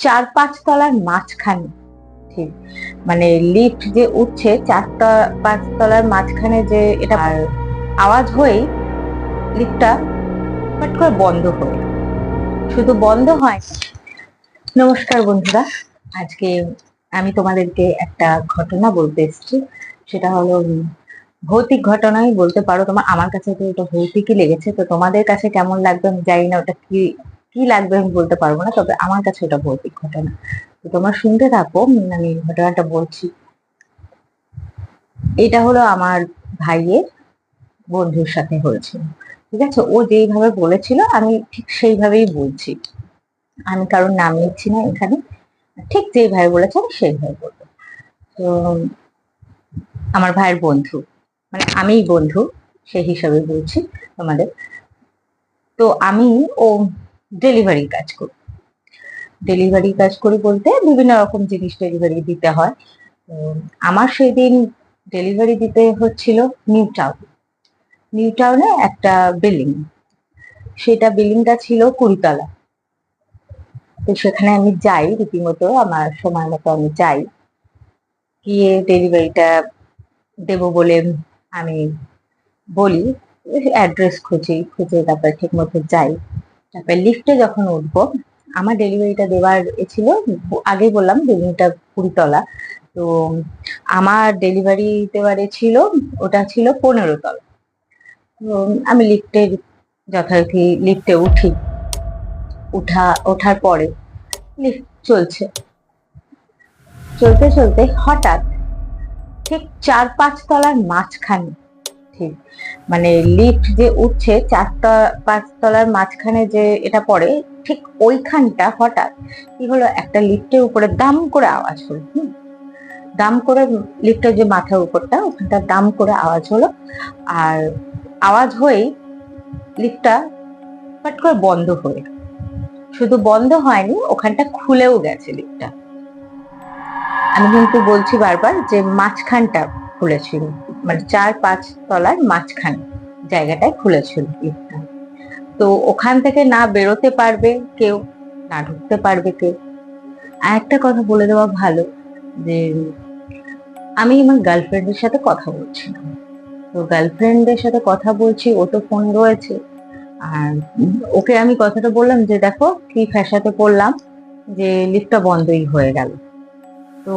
চার পাঁচ তলার মাঝখানে। ঠিক। মানে লিফট যে উঠছে চারটা পাঁচ তলার মাঝখানে যে এটা আওয়াজ হয়েই লিফটটা হট করে বন্ধ হয়ে শুধু বন্ধ হয় নমস্কার বন্ধুরা, আজকে আমি তোমাদেরকে একটা ঘটনা বলতে এসেছি। সেটা হলো ভৌতিক ঘটনাই বলতে পারো তোমার আমার কাছে তো এটা ভৌতিকই লেগেছে। তো তোমাদের কাছে কেমন লাগবে আমি জানি না, ওটা কি কি লাগবে আমি বলতে পারব না, তবে আমার কাছে ওটা ভৌতিক ঘটনা। তো তোমরা শুনতে থাকো আমি ঘটনাটা বলছি। এটা হলো আমার ভাইয়ের বন্ধুর সাথে হয়েছিল, ঠিক আছে? ও যেইভাবে বলেছিল, আমি ঠিক সেইভাবেই বলছি। আমি কারোর নাম নিচ্ছি না এখানে, ঠিক যেইভাবে বলেছে আমি সেইভাবে বলব। তো, আমার ভাইয়ের বন্ধু মানে আমিই বন্ধু, সেই হিসাবে বলছি তোমাদের। তো আমি, ও ডেলিভারি কাজ করি। ডেলিভারি কাজ করি বলতে বিভিন্ন রকম জিনিস ডেলিভারি দিতে হয়। আমার সেদিন ডেলিভারি দিতে হচ্ছিল নিউ টাউন নিউ টাউনে একটা বিল্ডিং সেটা বিল্ডিংটা ছিল কুড়িতলা। তো সেখানে আমি যাই, রীতিমতো আমার সময় মতো আমি যাই। গিয়ে ডেলিভারিটা দেব বলে আমি বলি অ্যাড্রেস খুঁজি, খুঁজে তারপর ঠিক মতো যাই। তারপর লিফটে যখন উঠবো, আমার ডেলিভারিটা দেওয়ার ছিল আগে বললাম বিল্ডিংটা কুড়িতলা। তো আমার ডেলিভারি দেওয়ার ছিল, ওটা ছিল পনেরো তলা তো আমি লিফটে যথারীতি লিফটে উঠি। উঠা, ওঠার পরে লিফট চলছে। চলতে চলতে হঠাৎ ঠিক চার পাঁচ তলার মাঝখানে ঠিক। মানে লিফট যে উঠছে চারটা পাঁচ তলার মাঝখানে যে এটা পড়ে, ঠিক ওইখানটা হঠাৎ কি হলো? একটা লিফটের উপরে দাম করে আওয়াজ হলো। দাম করে লিফটের যে মাথার উপরটা, ওখানটা দাম করে আওয়াজ হলো। আর আওয়াজ হয়েই লিফটটা ফট করে বন্ধ হয়ে শুধু বন্ধ হয়নি, ওখানটা খুলেও গেছে লিফটটা আমি কিন্তু বলছি বারবার যে মাঝখানটা খুলেছিল। মানে চার পাঁচ তলার মাঝখানে জায়গাটায় খুলেছিল তো ওখান থেকে না বেরোতে পারবে কেউ, না ঢুকতে পারবে কেউ। আর একটা কথা বলে দেওয়া ভালো যে, আমি আমার গার্লফ্রেন্ডের সাথে কথা বলছিলাম। তো গার্লফ্রেন্ডের সাথে কথা বলছি, ও তো ফোন রয়েছে। আর ওকে আমি কথাটা বললাম যে, দেখো কি ফ্যাসাতে পড়লাম যে, লিফটটা বন্ধই হয়ে গেল। তো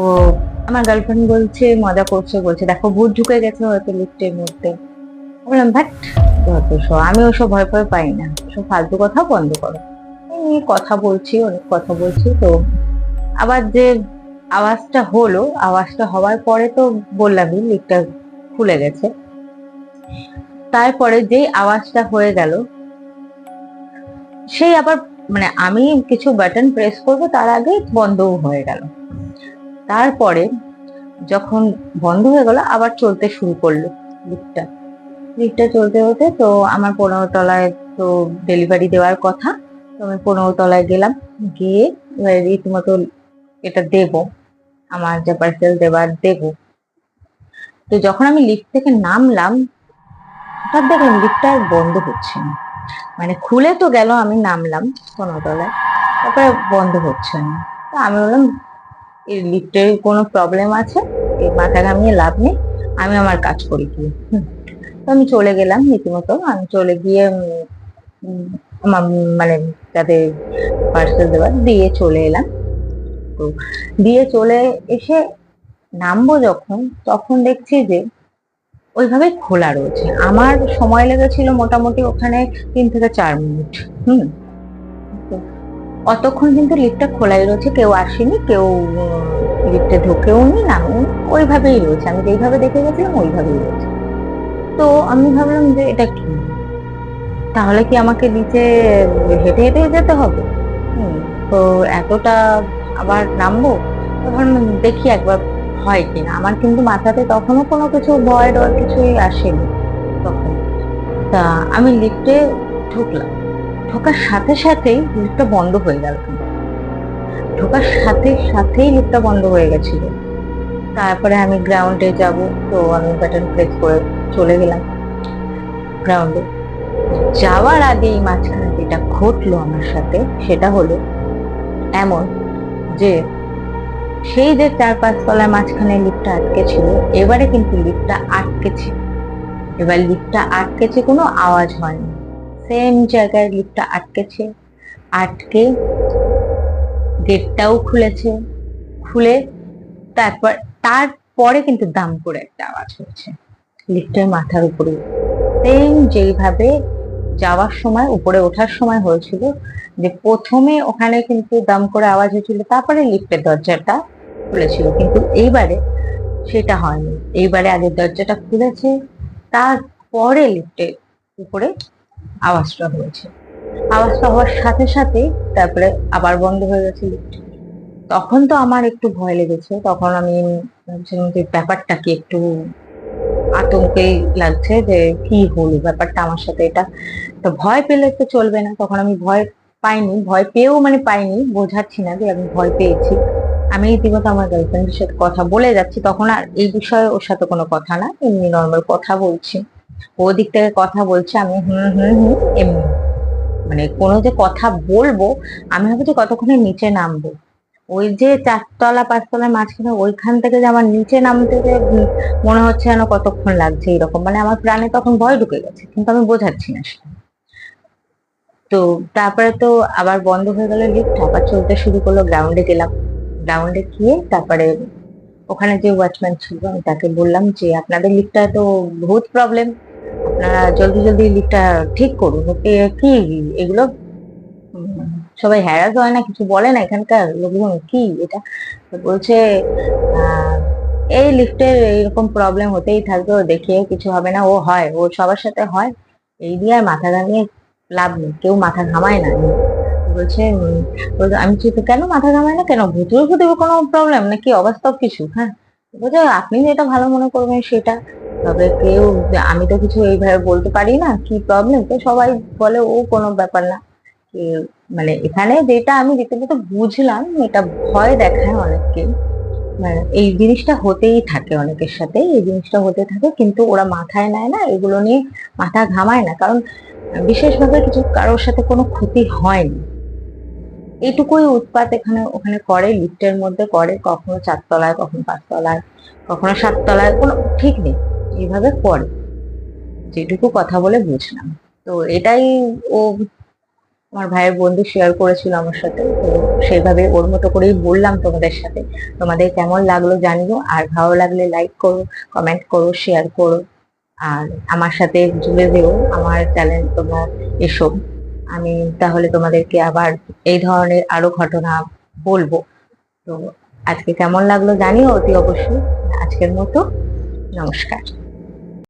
আমার গার্লফ্রেন্ড বলছে, মজা করছে বলছে, দেখো ভূত ঢুকে গেছে হয়তো লিফটের মধ্যে। বললাম আমি ওসব ভয় ভয় পাই না। সব ফালতু কথা বন্ধ করো। নিয়ে কথা বলছি, অনেক কথা বলছি, তো আবার যে আওয়াজটা হলো, আওয়াজটা হওয়ার পরে তো বললামই লিফটটা খুলে গেছে। তারপরে যেই আওয়াজটা হয়ে গেল, সেই আবার মানে আমি কিছু বাটন প্রেস করব, তার আগে বন্ধও হয়ে গেল। তারপরে যখন বন্ধ হয়ে গেল, আবার চলতে শুরু করল লিফটটা। লিফটটা চলতে হতে তো আমার পনেরো তলায় তো ডেলিভারি দেওয়ার কথা, তো আমি পনেরো তলায় গেলাম। গিয়ে এবার রীতিমতো এটা দেব, আমার যে পার্সেল দেবার দেব। তো যখন আমি লিফট থেকে নামলাম, হঠাৎ দেখলাম লিফটটা বন্ধ হচ্ছে না। মানে খুলে তো গেল, আমি নামলাম পনেরো তলায়, তারপরে বন্ধ হচ্ছে না। তো আমি বললাম এই লিফটের কোনো প্রবলেম আছে? এই মাথা ঘামিয়ে লাভ নেই। আমি আমার কাজ করি হুম। তো আমি চলে গেলাম রীতিমতো। আমি চলে গিয়ে মানে তাদের পার্সেল দেওয়ার দিয়ে চলে এলাম। তো দিয়ে চলে এসে নামবো যখন, তখন দেখছি যে ওইভাবে খোলা রয়েছে। আমার সময় লেগেছিল মোটামুটি ওখানে তিন থেকে চার মিনিট। হুম। অতক্ষণ কিন্তু লিফটটা খোলাই রয়েছে, কেউ আসেনি, কেউ লিফটে ঢোকেও নি নামেও ওইভাবেই রয়েছে। আমি যেইভাবে দেখে গেছিলাম, ওইভাবেই রয়েছে। তো আমি ভাবলাম যে এটা কি? তাহলে কি আমাকে নিচে হেঁটে হেঁটে যেতে হবে? তো এতটা আবার নামবো? তখন দেখি একবার হয় কিনা। আমার কিন্তু মাথাতে তখনও কোনো কিছু ভয় ডর কিছুই আসেনি তখন। তা আমি লিফটে ঢুকলাম। ঢোকার সাথে সাথেই লিফটটা বন্ধ হয়ে গেল। ঢোকার সাথে সাথেই লিফটটা বন্ধ হয়ে গেছিল। তারপরে আমি গ্রাউন্ডে যাব, তো আমি বাটন প্রেস করে চলে গেলাম গ্রাউন্ডে যাওয়ার আগেই মাঝখানে যেটা ঘটলো আমার সাথে, সেটা হলো এমন যে সেই যে চার পাঁচ তলার মাঝখানে লিফটটা আটকে ছিল, এবারে কিন্তু লিফটটা আটকেছে। এবার লিফটটা আটকেছে কোনো আওয়াজ হয়নি। সেম জায়গায় লিফটটা আটকেছে, আটকে গেটটাও খুলেছে, খুলে তারপর, তারপরে কিন্তু দাম করে একটা আওয়াজ হয়েছে। লিফটের মাথার উপরে। সেম যেইভাবে যাওয়ার সময়, উপরে ওঠার সময় হয়েছিল যে প্রথমে ওখানে কিন্তু দাম করে আওয়াজ হয়েছিল, তারপরে লিফটের দরজাটা খুলেছিল। কিন্তু এইবারে সেটা হয়নি। এইবারে আগে দরজাটা খুলেছে, তারপরে লিফটের উপরে আওয়াজটা হয়েছে। আওয়াজটা হওয়ার সাথে সাথে তারপরে আবার বন্ধ হয়ে গেছে তখন তো আমার একটু ভয় লেগেছে। তখন আমি ভাবছিলাম যে ব্যাপারটা কি একটু আতঙ্কেই লাগছে যে কি হলো? ব্যাপারটা আমার সাথে এটা তো ভয় পেলে তো চলবে না। তখন আমি ভয় পাইনি। ভয় পেয়েও মানে পাইনি। বোঝাচ্ছি না যে আমি ভয় পেয়েছি। আমি রীতিমতো আমার গার্লফ্রেন্ডের সাথে কথা বলে যাচ্ছি। তখন আর এই বিষয়ে ওর সাথে কোনো কথা না। এমনি নর্মাল কথা বলছি। ও দিক থেকে কথা বলছে, আমি হুম হুম হুম এমনি মানে কোনো যে কথা বলব, আমি ভাবছি কতক্ষণে নিচে নামবো। ওই যে চারতলা পাঁচতলার মাঝখানে ওইখান থেকে যে আমার নিচে নামতে যে মনে হচ্ছে যেন কতক্ষণ লাগছে এরকম মানে আমার প্রাণে তখন ভয় ঢুকে গেছে, কিন্তু আমি বোঝাচ্ছি না সেটা। তো তারপরে তো আবার বন্ধ হয়ে গেল লিফট আবার চলতে শুরু করল গ্রাউন্ডে গেলাম। গ্রাউন্ডে গিয়ে তারপরে ওখানে যে ওয়াচম্যান ছিল, আমি তাকে বললাম যে, আপনাদের লিফটটা তো বহুত প্রবলেম আপনারা জলদি জলদি লিফটটা ঠিক করুন। কি এগুলো? সবাই হ্যারাস হয় না কিছু বলে না এখানকার লোকজন? কি এটা? বলছে এই লিফটের এরকম প্রবলেম হতেই থাকবে ও দেখিয়ে কিছু হবে না ও হয় ও সবার সাথে হয়। এই দিয়ে মাথা ঘামিয়ে লাভ নেই কেউ মাথা ঘামায় না। বলছে আমি বলছি, কেন মাথা ঘামায় না কেন? ভুতুরে ভুতুরে কোনো প্রবলেম নাকি? অবাস্তব কিছু হ্যাঁ? বলছে আপনি যেটা ভালো মনে করবেন সেটা। তবে কেউ আমি তো কিছু এইভাবে বলতে পারি না, কি প্রবলেম তো সবাই বলে ও কোনো ব্যাপার না। মানে এখানে যেটা আমি রীতিমতো বুঝলাম, এটা ভয় দেখায় অনেককে মানে এই জিনিসটা হতেই থাকে অনেকের সাথে, এই জিনিসটা হতে থাকে, কিন্তু ওরা মাথায় নেয় না, এগুলো নিয়ে মাথা ঘামায় না। কারণ বিশেষভাবে কিছু কারোর সাথে কোনো ক্ষতি হয়নি। এইটুকুই উৎপাত এখানে, ওখানে করে, লিফটের মধ্যে করে, কখনো চারতলায়, কখনো পাঁচতলায়, কখনো সাততলায়, কোনো ঠিক নেই। এইভাবে করে? যেটুকু কথা বলে বুঝলাম। তো এটাই ও আমার ভাইয়ের বন্ধু শেয়ার করেছিল আমার সাথে। তো সেইভাবে ওর মতো করেই বললাম তোমাদের সাথে। তোমাদের কেমন লাগল জানিও। আর ভালো লাগলে লাইক করো কমেন্ট করো শেয়ার করো। আর আমার সাথে জুড়ে দিও আমার চ্যানেল তোমরা এসো। আমি তাহলে তোমাদেরকে আবার এই ধরনের আরও ঘটনা বলব। তো আজকে কেমন লাগল জানিও অতি অবশ্যই। আজকের মতো নমস্কার।